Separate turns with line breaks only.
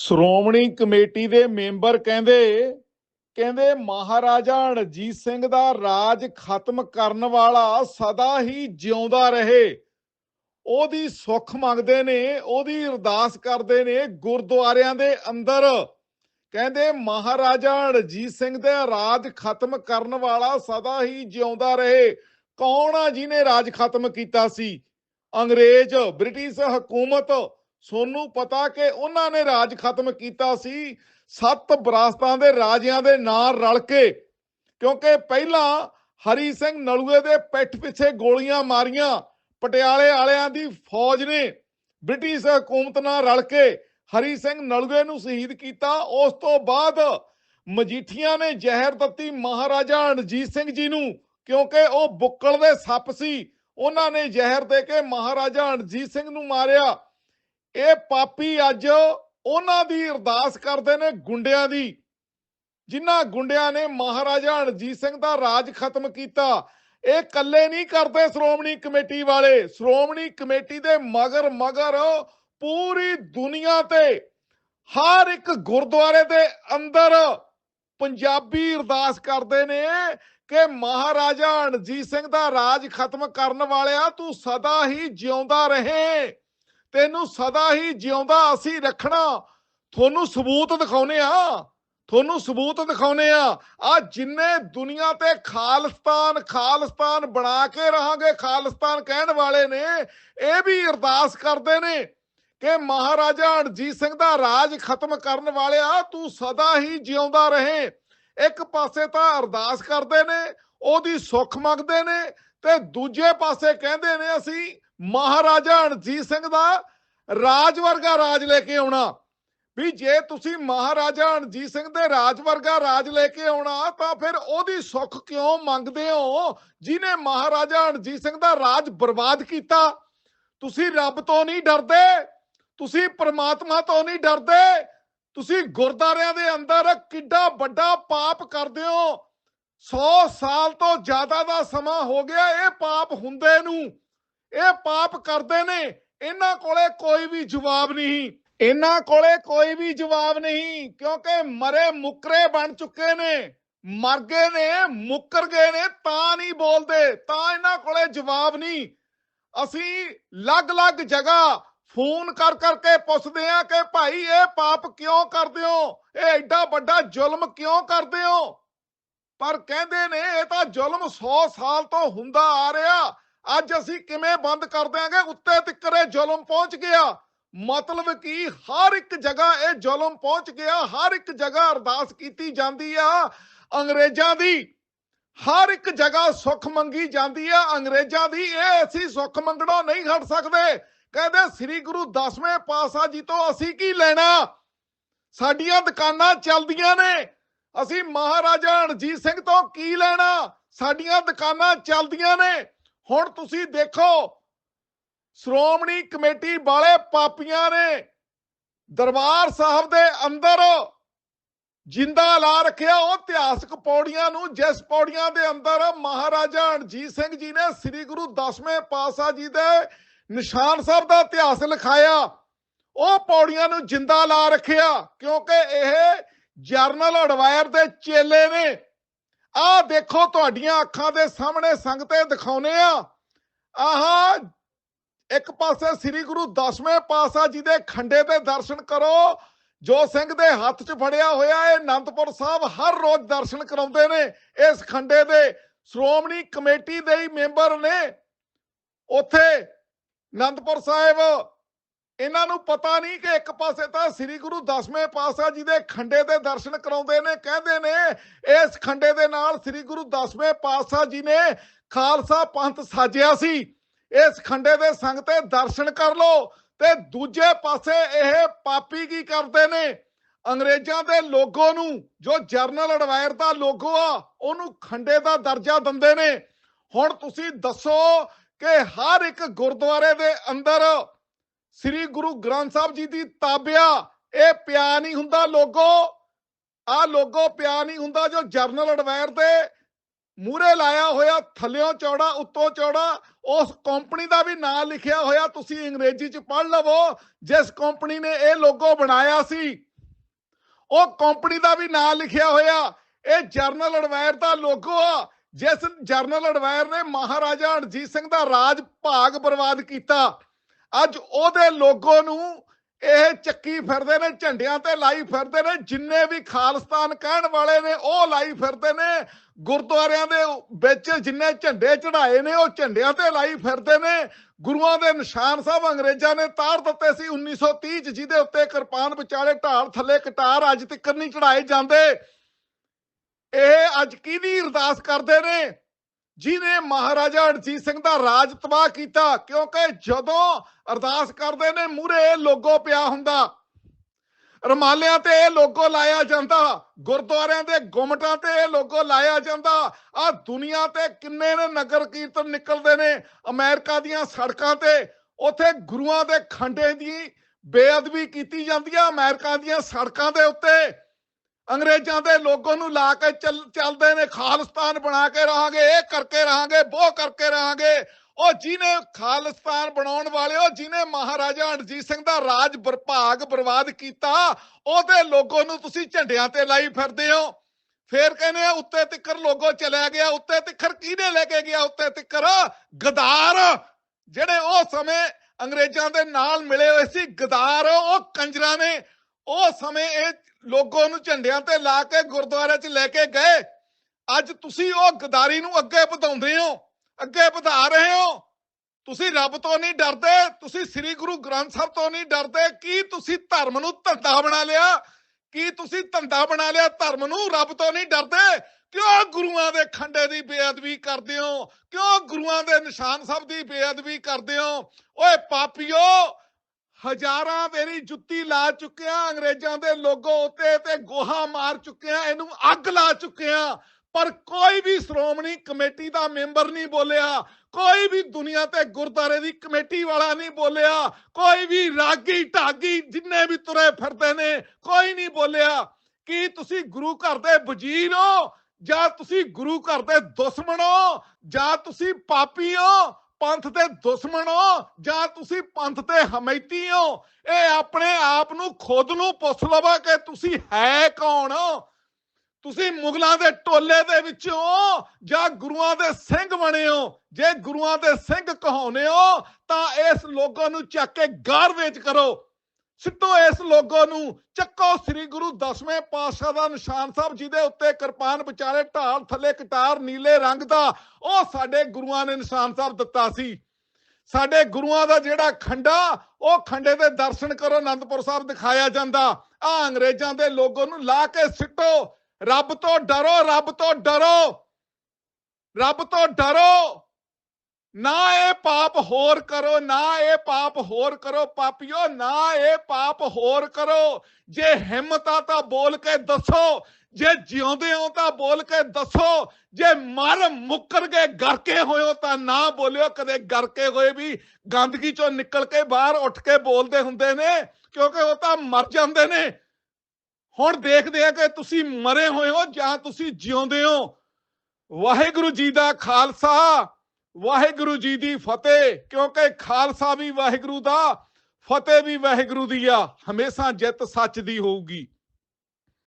Shiromani committee ਦੇ member ਕਹਿੰਦੇ ਕਹਿੰਦੇ ਮਹਾਰਾਜਾ ਰਣਜੀਤ ਸਿੰਘ ਦਾ ਰਾਜ ਖਤਮ ਕਰਨ ਵਾਲਾ ਸਦਾ ਹੀ ਜਿਉਂਦਾ ਰਹੇ। ਉਹਦੀ ਸੁੱਖ ਮੰਗਦੇ ਨੇ, ਉਹਦੀ ਅਰਦਾਸ ਕਰਦੇ ਨੇ ਗੁਰਦੁਆਰਿਆਂ ਦੇ ਅੰਦਰ। ਕਹਿੰਦੇ ਮਹਾਰਾਜਾ ਰਣਜੀਤ ਸਿੰਘ ਦਾ ਰਾਜ ਖਤਮ ਕਰਨ ਵਾਲਾ ਸਦਾ ਹੀ ਜਿਉਂਦਾ ਰਹੇ। ਕੌਣ ਆ ਜਿਹਨੇ ਰਾਜ ਖਤਮ ਕੀਤਾ ਸੀ? ਅੰਗਰੇਜ਼, ਬ੍ਰਿਟਿਸ਼ ਹਕੂਮਤ ਸੋਨੂੰ ਪਤਾ ਕਿ ਉਹਨਾਂ ਨੇ ਰਾਜ ਖਤਮ ਕੀਤਾ ਸੀ। ਸੱਤ ਵਿਰਾਸਤਾਂ ਦੇ ਰਾਜਿਆਂ ਦੇ ਨਾਲ ਰਲ ਕੇ। ਕਿਉਂਕਿ ਪਹਿਲਾਂ ਹਰੀ ਸਿੰਘ ਨਲੂਏ ਦੇ ਪਿੱਠ ਪਿੱਛੇ ਗੋਲੀਆਂ ਮਾਰੀਆਂ। ਪਟਿਆਲੇ ਵਾਲਿਆਂ ਦੀ ਫੌਜ ਨੇ ਬ੍ਰਿਟਿਸ਼ ਹਕੂਮਤ ਨਾਲ ਰਲ ਕੇ ਹਰੀ ਸਿੰਘ ਨਲੂਏ ਨੂੰ ਸ਼ਹੀਦ ਕੀਤਾ। ਉਸ ਤੋਂ ਬਾਅਦ ਮਜੀਠੀਆਂ ਨੇ ਜ਼ਹਿਰ ਦਿੱਤੀ ਮਹਾਰਾਜਾ ਰਣਜੀਤ ਸਿੰਘ ਜੀ ਨੂੰ। ਕਿਉਂਕਿ ਉਹ ਬੁੱਕਲ ਦੇ ਸੱਪ ਸੀ। ਉਹਨਾਂ ਨੇ ਜ਼ਹਿਰ ਦੇ ਕੇ ਮਹਾਰਾਜਾ ਰਣਜੀਤ ਸਿੰਘ ਨੂੰ ਮਾਰਿਆ। ਇਹ ਪਾਪੀ ਅੱਜ ਉਹਨਾਂ ਦੀ ਅਰਦਾਸ ਕਰਦੇ ਨੇ ਗੁੰਡਿਆਂ ਦੀ। ਜਿਨ੍ਹਾਂ ਗੁੰਡਿਆਂ ਨੇ ਮਹਾਰਾਜਾ ਰਣਜੀਤ ਸਿੰਘ ਦਾ ਰਾਜ ਖਤਮ ਕੀਤਾ। ਇਹ ਇਕੱਲੇ ਨਹੀਂ ਕਰਦੇ ਸ਼੍ਰੋਮਣੀ ਕਮੇਟੀ ਵਾਲੇ। ਸ਼੍ਰੋਮਣੀ ਕਮੇਟੀ ਦੇ ਮਗਰ ਮਗਰ ਪੂਰੀ ਦੁਨੀਆ ਤੇ ਹਰ ਇੱਕ ਗੁਰਦੁਆਰੇ ਦੇ ਅੰਦਰ ਪੰਜਾਬੀ ਅਰਦਾਸ ਕਰਦੇ ਨੇ ਕਿ ਮਹਾਰਾਜਾ ਰਣਜੀਤ ਸਿੰਘ ਦਾ ਰਾਜ ਖਤਮ ਕਰਨ ਵਾਲਿਆ ਤੂੰ ਸਦਾ ਹੀ ਜਿਉਂਦਾ ਰਹੇ। ਤੈਨੂੰ ਸਦਾ ਹੀ ਜਿਉਂਦਾ ਅਸੀਂ ਰੱਖਣਾ। ਤੁਹਾਨੂੰ ਸਬੂਤ ਦਿਖਾਉਨੇ ਆ। ਤੁਹਾਨੂੰ ਸਬੂਤ ਦਿਖਾਉਨੇ ਆ। ਆ ਜਿੰਨੇ ਦੁਨੀਆ ਤੇ ਖਾਲਿਸਤਾਨ ਖਾਲਿਸਤਾਨ ਬਣਾ ਕੇ ਰਹਾਂਗੇ, ਖਾਲਿਸਤਾਨ ਕਹਿਣ ਵਾਲੇ ਨੇ, ਇਹ ਵੀ ਅਰਦਾਸ ਕਰਦੇ ਨੇ ਕਿ ਮਹਾਰਾਜਾ ਅਣਜੀਤ ਸਿੰਘ ਦਾ ਰਾਜ ਖਤਮ ਕਰਨ ਵਾਲਿਆ, ਤੂੰ ਸਦਾ ਹੀ ਜਿਉਂਦਾ ਰਹੇ। ਇੱਕ ਪਾਸੇ ਤਾਂ ਅਰਦਾਸ ਕਰਦੇ ਨੇ, ਉਹਦੀ ਸੁੱਖ ਮੰਗਦੇ ਨੇ ਤੇ ਦੂਜੇ ਪਾਸੇ ਕਹਿੰਦੇ ਨੇ ਅਸੀਂ ਮਹਾਰਾਜਾ ਰਣਜੀਤ ਸਿੰਘ ਦਾ ਰਾਜ ਵਰਗਾ ਰਾਜ ਲੈ ਕੇ ਆਉਣਾ। ਵੀ ਜੇ ਤੁਸੀਂ ਮਹਾਰਾਜਾ ਰਣਜੀਤ ਸਿੰਘ ਦੇ ਰਾਜ ਵਰਗਾ ਰਾਜ ਲੈ ਕੇ ਆਉਣਾ, ਤਾਂ ਫਿਰ ਉਹਦੀ ਸੁੱਖ ਕਿਉਂ ਮੰਗਦੇ ਹੋ? ਜਿਨੇ ਮਹਾਰਾਜਾ ਰਣਜੀਤ ਸਿੰਘ ਦਾ ਰਾਜ ਬਰਬਾਦ ਕੀਤਾ। ਤੁਸੀਂ ਰੱਬ ਤੋਂ ਨਹੀਂ ਡਰਦੇ, ਤੁਸੀਂ ਪਰਮਾਤਮਾ ਤੋਂ ਨਹੀਂ ਡਰਦੇ। ਤੁਸੀਂ ਗੁਰਦਾਰਿਆਂ ਦੇ ਅੰਦਰ ਕਿੱਡਾ ਵੱਡਾ ਪਾਪ ਕਰਦੇ ਹੋ। 100 ਸਾਲ ਤੋਂ ਜ਼ਿਆਦਾ ਦਾ ਸਮਾਂ ਹੋ ਗਿਆ ਇਹ ਪਾਪ ਹੁੰਦੇ ਨੂੰ। ਇਹ ਪਾਪ ਕਰਦੇ ਨੇ। ਇਹਨਾਂ ਕੋਲੇ ਕੋਈ ਵੀ ਜਵਾਬ ਨਹੀਂ। ਇਹਨਾਂ ਕੋਲੇ ਕੋਈ ਵੀ ਜਵਾਬ ਨਹੀਂ, ਕਿਉਂਕਿ ਮਰੇ ਮੁਕਰੇ ਬਣ ਚੁੱਕੇ ਨੇ। ਮਰ ਗਏ ਨੇ, ਮੁੱਕਰ ਗਏ ਨੇ, ਤਾਂ ਨਹੀਂ ਬੋਲਦੇ, ਤਾਂ ਇਹਨਾਂ ਕੋਲੇ ਜਵਾਬ ਨਹੀਂ। ਅਸੀਂ ਲੱਗ-ਲੱਗ ਜਗ੍ਹਾ ਫੋਨ ਕਰ ਕਰਕੇ ਪੁੱਛਦੇ ਆ ਕਿ ਭਾਈ ਇਹ ਪਾਪ ਕਿਉਂ ਕਰਦੇ ਹੋ? ਇਹ ਐਡਾ ਵੱਡਾ ਜ਼ੁਲਮ ਕਿਉਂ ਕਰਦੇ ਹੋ? ਪਰ ਕਹਿੰਦੇ ਨੇ ਇਹ ਤਾਂ ਜ਼ੁਲਮ 100 ਸਾਲ ਤੋਂ ਹੁੰਦਾ ਆ ਰਿਹਾ। ਅੱਜ ਅਸੀਂ ਕਿਵੇਂ ਬੰਦ ਕਰ ਦਿਆਂਗੇ? ਉੱਤੇ ਤੱਕਰ ਇਹ ਜ਼ੁਲਮ ਪਹੁੰਚ ਗਿਆ। ਮਤਲਬ ਕਿ ਹਰ ਇੱਕ ਜਗ੍ਹਾ ਇਹ ਜ਼ੁਲਮ ਪਹੁੰਚ ਗਿਆ। ਹਰ ਇੱਕ ਜਗ੍ਹਾ ਅਰਦਾਸ ਕੀਤੀ ਜਾਂਦੀ ਆ। ਅੰਗਰੇਜ਼ਾਂ ਦੀ ਹਰ ਇੱਕ ਜਗ੍ਹਾ ਸੁੱਖ ਮੰਗੀ ਜਾਂਦੀ ਆ। ਅੰਗਰੇਜ਼ਾਂ ਦੀ ਇਹ ਅਸੀਂ ਸੁੱਖ ਮੰਗਣੋਂ ਨਹੀਂ ਹਟ ਸਕਦੇ। ਕਹਿੰਦੇ ਸ੍ਰੀ ਗੁਰੂ ਦਸਵੇਂ ਪਾਤਸ਼ਾਹ ਜੀ ਤੋਂ ਅਸੀਂ ਕੀ ਲੈਣਾ? ਸਾਡੀਆਂ ਦੁਕਾਨਾਂ ਚੱਲਦੀਆਂ ਨੇ। ਅਸੀਂ ਮਹਾਰਾਜਾ ਰਣਜੀਤ ਸਿੰਘ ਤੋਂ ਕੀ ਲੈਣਾ? ਸਾਡੀਆਂ ਦੁਕਾਨਾਂ ਚੱਲਦੀਆਂ ਨੇ। ਹੁਣ ਤੁਸੀਂ ਦੇਖੋ, ਸ਼੍ਰੋਮਣੀ ਕਮੇਟੀ ਵਾਲੇ ਪਾਪੀਆਂ ਨੇ ਦਰਬਾਰ ਸਾਹਿਬ ਦੇ ਅੰਦਰ ਜਿੰਦਾ ਲਾ ਰੱਖਿਆ। ਉਹ ਇਤਿਹਾਸਕ ਪੌੜੀਆਂ ਨੂੰ, ਜਿਸ ਪੌੜੀਆਂ ਦੇ ਅੰਦਰ ਮਹਾਰਾਜਾ ਰਣਜੀਤ ਸਿੰਘ ਜੀ ਨੇ ਸ੍ਰੀ ਗੁਰੂ ਦਸਵੇਂ ਪਾਤਸ਼ਾਹ ਜੀ ਦੇ ਨਿਸ਼ਾਨ ਸਾਹਿਬ ਦਾ ਇਤਿਹਾਸ ਲਿਖਾਇਆ। ਉਹ ਪੌੜੀਆਂ ਨੂੰ ਜਿੰਦਾ ਲਾ ਰੱਖਿਆ, ਕਿਉਂਕਿ ਇਹ ਜਰਨਲ ਅਡਵਾਇਰ ਦੇ ਚੇਲੇ ਨੇ। ਆਹ ਦੇਖੋ ਤੁਹਾਡੀਆਂ ਅੱਖਾਂ ਦੇ ਸਾਹਮਣੇ ਸੰਗਤੇ ਦਿਖਾਉਨੇ ਆ। ਆਹ ਇੱਕ ਪਾਸੇ ਸ੍ਰੀ ਗੁਰੂ ਦਸਵੇਂ ਪਾਤਸ਼ਾਹ ਜੀ ਦੇ ਖੰਡੇ ਦੇ ਦਰਸ਼ਨ ਕਰੋ, ਜੋ ਸਿੰਘ ਦੇ ਹੱਥ 'ਚ ਫੜਿਆ ਹੋਇਆ ਇਹ ਅਨੰਦਪੁਰ ਸਾਹਿਬ ਹਰ ਰੋਜ਼ ਦਰਸ਼ਨ ਕਰਾਉਂਦੇ ਨੇ। ਇਸ ਖੰਡੇ ਦੇ ਸ਼੍ਰੋਮਣੀ ਕਮੇਟੀ ਦੇ ਹੀ ਮੈਂਬਰ ਨੇ। ਉੱਥੇ ਅਨੰਦਪੁਰ ਸਾਹਿਬ ਇਹਨਾਂ ਨੂੰ ਪਤਾ ਨਹੀਂ ਕਿ ਇੱਕ ਪਾਸੇ ਤਾਂ ਸ੍ਰੀ ਗੁਰੂ ਦਸਵੇਂ ਪਾਤਸ਼ਾਹ ਜੀ ਦੇ ਖੰਡੇ ਦੇ ਦਰਸ਼ਨ ਕਰਾਉਂਦੇ ਨੇ, ਕਹਿੰਦੇ ਨੇ, ਇਸ ਖੰਡੇ ਦੇ ਨਾਲ ਸ੍ਰੀ ਗੁਰੂ ਦਸਵੇਂ ਪਾਤਸ਼ਾਹ ਜੀ ਨੇ ਖਾਲਸਾ ਪੰਥ ਸਾਜਿਆ ਸੀ। ਇਸ ਖੰਡੇ ਦੇ ਸੰਗ ਦਰਸ਼ਨ ਕਰ ਲਓ ਤੇ ਦੂਜੇ ਪਾਸੇ ਇਹ ਪਾਪੀ ਕੀ ਕਰਦੇ ਨੇ? ਅੰਗਰੇਜ਼ਾਂ ਦੇ ਲੋਗੋ ਨੂੰ, ਜੋ ਜਰਨਲ ਅਡਵਾਇਰ ਦਾ ਲੋਗੋ ਆ, ਉਹਨੂੰ ਖੰਡੇ ਦਾ ਦਰਜਾ ਦਿੰਦੇ ਨੇ। ਹੁਣ ਤੁਸੀਂ ਦੱਸੋ ਕਿ ਹਰ ਇੱਕ ਗੁਰਦੁਆਰੇ ਦੇ ਅੰਦਰ ਸ੍ਰੀ ਗੁਰੂ ਗ੍ਰੰਥ ਸਾਹਿਬ ਜੀ ਦੀ ਤਾਬਿਆ, ਇਹ ਪਿਆ ਨਹੀਂ ਹੁੰਦਾ ਲੋਗੋ। ਆ ਲੋਗੋ ਪਿਆ ਨਹੀਂ ਹੁੰਦਾ ਜੋ ਜਰਨਲ ਅਡਵਾਇਰ ਦੇ ਮੂਰੇ ਲਾਇਆ ਹੋਇਆ, ਥੱਲਿਓਂ ਚੌੜਾ, ਉੱਤੋਂ ਚੌੜਾ, ਉਸ ਕੰਪਨੀ ਦਾ ਵੀ ਨਾਮ ਲਿਖਿਆ ਹੋਇਆ, ਤੁਸੀਂ ਅੰਗਰੇਜ਼ੀ ਚ ਪੜ੍ਹ ਲਵੋ, ਜਿਸ ਕੰਪਨੀ ਨੇ ਇਹ ਲੋਗੋ ਬਣਾਇਆ ਸੀ, ਉਹ ਕੰਪਨੀ ਦਾ ਵੀ ਨਾਮ ਲਿਖਿਆ ਹੋਇਆ, ਇਹ ਜਰਨਲ ਅਡਵਾਇਰ ਦਾ ਲੋਗੋ ਆ, ਜਿਸ ਜਰਨਲ ਅਡਵਾਇਰ ਨੇ ਮਹਾਰਾਜਾ ਰਣਜੀਤ ਸਿੰਘ ਦਾ ਰਾਜ ਭਾਗ ਬਰਬਾਦ ਕੀਤਾ। ਅੱਜ ਉਹਦੇ ਲੋਗੋ ਨੂੰ ਇਹ ਚੱਕੀ ਫਿਰਦੇ ਨੇ, ਝੰਡਿਆਂ ਤੇ ਲਾਈ ਫਿਰਦੇ ਨੇ, ਜਿੰਨੇ ਵੀ ਖਾਲਿਸਤਾਨ ਕਹਿਣ ਵਾਲੇ ਨੇ, ਉਹ ਲਾਈ ਫਿਰਦੇ ਨੇ। ਗੁਰਦੁਆਰਿਆਂ ਦੇ ਵਿੱਚ ਜਿੰਨੇ ਝੰਡੇ ਚੜਾਏ ਨੇ, ਉਹ ਝੰਡਿਆਂ ਤੇ ਲਾਈ ਫਿਰਦੇ ਨੇ। ਗੁਰੂਆਂ ਦੇ ਨਿਸ਼ਾਨ ਸਾਹਿਬ ਅੰਗਰੇਜ਼ਾਂ ਨੇ ਤਾਰ ਦਿੱਤੇ ਸੀ 1930 ਚ, ਜਿਹਦੇ ਉੱਤੇ ਕਿਰਪਾਨ ਵਿਚਾਲੇ ਢਾਲ ਥੱਲੇ ਕਟਾਰ ਅੱਜ ਤੱਕ ਨਹੀਂ ਚੜਾਏ ਜਾਂਦੇ। ਇਹ ਅੱਜ ਕਿਹਦੀ ਅਰਦਾਸ ਕਰਦੇ ਨੇ? ਜਿਨੇ ਮਹਾਰਾਜਾ ਰਣਜੀਤ ਸਿੰਘ ਦਾ ਰਾਜ ਤਬਾਹ ਕੀਤਾ, ਕਿਉਂਕਿ ਜਦੋਂ ਅਰਦਾਸ ਕਰਦੇ ਨੇ ਮੂਰੇ ਲੋਗੋ ਪਿਆ ਹੁੰਦਾ। ਰਮਾਲਿਆਂ ਤੇ ਇਹ ਲੋਗੋ ਲਾਇਆ ਜਾਂਦਾ, ਗੁਰਦੁਆਰਿਆਂ ਦੇ ਗੁਮਟਾਂ ਤੇ ਇਹ ਲੋਗੋ ਲਾਇਆ ਜਾਂਦਾ। ਆ ਦੁਨੀਆ ਤੇ ਕਿੰਨੇ ਨੇ ਨਗਰ ਕੀਰਤਨ ਨਿਕਲਦੇ ਨੇ, ਅਮਰੀਕਾ ਦੀਆਂ ਸੜਕਾਂ ਤੇ। ਉਥੇ ਗੁਰੂਆਂ ਦੇ ਖੰਡੇ ਦੀ ਬੇਅਦਬੀ ਕੀਤੀ ਜਾਂਦੀ ਆ ਅਮਰੀਕਾ ਦੀਆਂ ਸੜਕਾਂ ਦੇ ਉੱਤੇ। ਅੰਗਰੇਜ਼ਾਂ ਦੇ ਲੋਗੋ ਨੂੰ ਲਾ ਕੇ ਚੱਲ- ਚੱਲਦੇ ਨੇ, ਖਾਲਿਸਤਾਨ ਬਣਾ ਕੇ ਰਹਾਂਗੇ, ਇਹ ਕਰਕੇ ਰਹਾਂਗੇ ਉਹ ਕਰਕੇ ਰਹਾਂਗੇ। ਉਹ ਜਿਹਨੇ ਖਾਲਿਸਤਾਨ ਬਣਾਉਣ ਵਾਲੇ, ਉਹ ਜਿਹਨੇ ਮਹਾਰਾਜਾ ਰਣਜੀਤ ਸਿੰਘ ਦਾ ਰਾਜ ਬਰਭਾਗ ਬਰਬਾਦ ਕੀਤਾ, ਉਹਦੇ ਲੋਗੋ ਨੂੰ ਤੁਸੀਂ ਝੰਡਿਆਂ ਤੇ ਲਾਈ ਫਿਰਦੇ ਹੋ। ਫੇਰ ਕਹਿੰਦੇ ਆ, ਉੱਤੇ ਤਿੱਕਰ ਲੋਗੋ ਚਲਿਆ ਗਿਆ, ਉੱਤੇ ਤਿੱਕਰ ਕਿਹਨੇ ਲੈ ਕੇ ਗਿਆ, ਉੱਤੇ ਤਿੱਕਰ ਗਦਾਰ। ਜਿਹੜੇ ਉਹ ਸਮੇਂ ਅੰਗਰੇਜ਼ਾਂ ਦੇ ਨਾਲ ਮਿਲੇ ਹੋਏ ਸੀ, ਗਦਾਰ, ਉਹ ਕੰਜਰਾਂ ਨੇ ਉਹ ਸਮੇਂ ਇਹ ਲੋਗੋ ਨੂੰ ਝੰਡਿਆਂ ਤੇ ਲਾ ਕੇ ਗੁਰਦੁਆਰੇ 'ਚ ਲੈ ਕੇ ਗਏ। ਅੱਜ ਤੁਸੀਂ ਉਹ ਗਦਾਰੀ ਨੂੰ ਅੱਗੇ ਵਧਾਉਂਦੇ ਹੋ, ਅੱਗੇ ਵਧਾ ਰਹੇ ਹੋ। ਤੁਸੀਂ ਰੱਬ ਤੋਂ ਨਹੀਂ ਡਰਦੇ, ਤੁਸੀਂ ਸ੍ਰੀ ਗੁਰੂ ਗ੍ਰੰਥ ਸਾਹਿਬ ਤੋਂ ਨਹੀਂ ਡਰਦੇ। ਕੀ ਤੁਸੀਂ ਧਰਮ ਨੂੰ ਧੰਦਾ ਬਣਾ ਲਿਆ? ਕੀ ਤੁਸੀਂ ਧੰਦਾ ਬਣਾ ਲਿਆ ਧਰਮ ਨੂੰ? ਰੱਬ ਤੋਂ ਨਹੀਂ ਡਰਦੇ? ਕਿਉਂ ਗੁਰੂਆਂ ਦੇ ਖੰਡੇ ਦੀ ਬੇਅਦਬੀ ਕਰਦੇ ਹੋ? ਕਿਉਂ ਗੁਰੂਆਂ ਦੇ ਨਿਸ਼ਾਨ ਸਾਹਿਬ ਦੀ ਬੇਅਦਬੀ ਕਰਦੇ ਹੋ? ਓਏ ਪਾਪੀਓ ਹਜ਼ਾਰਾਂ ਮੇਰੀ ਜੁੱਤੀ ਲਾ ਚੁੱਕਿਆ, ਅੰਗਰੇਜ਼ਾਂ ਦੇ ਲੋਗੋ ਉੱਤੇ ਤੇ ਗੋਹਾ ਮਾਰ ਚੁੱਕਿਆ, ਇਹਨੂੰ ਅੱਗ ਲਾ ਚੁੱਕਿਆ। ਪਰ ਕੋਈ ਵੀ ਸ਼੍ਰੋਮਣੀ ਕਮੇਟੀ ਦਾ ਮੈਂਬਰ ਨਹੀਂ ਬੋਲਿਆ, ਕੋਈ ਵੀ ਦੁਨੀਆ ਤੇ ਗੁਰਦਾਰੇ ਦੀ ਕਮੇਟੀ ਵਾਲਾ ਨਹੀਂ ਬੋਲਿਆ, ਕੋਈ ਵੀ ਰਾਗੀ ਢਾਗੀ ਜਿੰਨੇ ਵੀ ਤੁਰੇ ਫਿਰਦੇ ਨੇ, ਕੋਈ ਨਹੀਂ ਬੋਲਿਆ। ਕੀ ਤੁਸੀਂ ਗੁਰੂ ਘਰ ਦੇ ਵਜ਼ੀਰ ਹੋ? ਜਾਂ ਤੁਸੀਂ ਗੁਰੂ ਘਰ ਦੇ ਦੁਸ਼ਮਣ ਹੋ? ਜਾਂ ਤੁਸੀਂ ਪਾਪੀ ਹੋ? ਪੰਥ ਦੇ ਦੁਸ਼ਮਣ ਹੋ ਜਾਂ ਤੁਸੀਂ ਪੰਥ ਤੇ ਹਮੈਤੀ ਹੋ? ਇਹ ਆਪਣੇ ਆਪ ਨੂੰ ਖੁਦ ਨੂੰ ਪੁੱਛ ਲਵਾ ਕਿ ਤੁਸੀਂ ਹੈ ਕੌਣ? ਤੁਸੀਂ ਮੁਗਲਾਂ ਦੇ ਟੋਲੇ ਦੇ ਵਿੱਚੋਂ ਜਾਂ ਗੁਰੂਆਂ ਦੇ ਸਿੰਘ ਬਣੇ ਹੋ? ਜੇ ਗੁਰੂਆਂ ਦੇ ਸਿੰਘ ਕਹਾਉਨੇ ਹੋ, ਤਾਂ ਇਸ ਲੋਕਾਂ ਨੂੰ ਚੱਕ ਕੇ ਗਾਰ ਗਾਰਵੇਜ ਕਰੋ। ਸਿੱਟੋ ਇਸ ਲੋਗੋ ਨੂੰ ਚੱਕੋ ਸ੍ਰੀ ਗੁਰੂ ਦਸਵੇਂ ਪਾਤਸ਼ਾਹ ਦਾ ਨਿਸ਼ਾਨ ਸਾਹਿਬ, ਜਿਹਦੇ ਉੱਤੇ ਕਿਰਪਾਨ ਵਿਚਾਲੇ ਢਾਲ ਥੱਲੇ ਕਟਾਰ ਨੀਲੇ ਰੰਗ ਦਾ ਉਹ ਸਾਡੇ ਗੁਰੂਆਂ ਨੇ ਨਿਸ਼ਾਨ ਸਾਹਿਬ ਦਿੱਤਾ ਸੀ। ਸਾਡੇ ਗੁਰੂਆਂ ਦਾ ਜਿਹੜਾ ਖੰਡਾ, ਉਹ ਖੰਡੇ ਦੇ ਦਰਸ਼ਨ ਕਰੋ, ਅਨੰਦਪੁਰ ਸਾਹਿਬ ਦਿਖਾਇਆ ਜਾਂਦਾ। ਆ ਅੰਗਰੇਜ਼ਾਂ ਦੇ ਲੋਗੋ ਨੂੰ ਲਾ ਕੇ ਸਿੱਟੋ। ਰੱਬ ਤੋਂ ਡਰੋ, ਰੱਬ ਤੋਂ ਡਰੋ। ਰੱਬ ਤੋਂ ਡਰੋ। ਨਾ ਇਹ ਪਾਪ ਹੋਰ ਕਰੋ, ਨਾ ਇਹ ਪਾਪ ਹੋਰ ਕਰੋ, ਪਾਪੀਓ, ਨਾ ਇਹ ਪਾਪ ਹੋਰ ਕਰੋ। ਜੇ ਹਿੰਮਤ ਆ ਤਾਂ ਬੋਲ ਕੇ ਦੱਸੋ, ਜੇ ਜਿਉਂਦੇ ਹੋ ਤਾਂ ਬੋਲ ਕੇ ਦੱਸੋ, ਜੇ ਮਰ ਮੁੱਕਰ ਕੇ ਗਰਕੇ ਹੋਇਓ ਤਾਂ ਨਾ ਬੋਲਿਓ। ਕਦੇ ਗਰਕੇ ਹੋਏ ਵੀ ਗੰਦਗੀ ਚੋਂ ਨਿਕਲ ਕੇ ਬਾਹਰ ਉੱਠ ਕੇ ਬੋਲਦੇ ਹੁੰਦੇ ਨੇ, ਕਿਉਂਕਿ ਉਹ ਤਾਂ ਮਰ ਜਾਂਦੇ ਨੇ। ਹੁਣ ਦੇਖਦੇ ਆ ਕਿ ਤੁਸੀਂ ਮਰੇ ਹੋਏ ਹੋ ਜਾਂ ਤੁਸੀਂ ਜਿਉਂਦੇ ਹੋ। ਵਾਹਿਗੁਰੂ ਜੀ ਦਾ ਖਾਲਸਾ। ਵਾਹਿਗੁਰੂ ਜੀ ਦੀ ਫਤਿਹ, ਕਿਉਂਕਿ ਖਾਲਸਾ ਵੀ ਵਾਹਿਗੁਰੂ ਦਾ, ਫਤਿਹ ਵੀ ਵਾਹਿਗੁਰੂ ਦੀ ਆ। ਹਮੇਸ਼ਾ ਜਿੱਤ ਸੱਚ ਦੀ ਹੋਊਗੀ।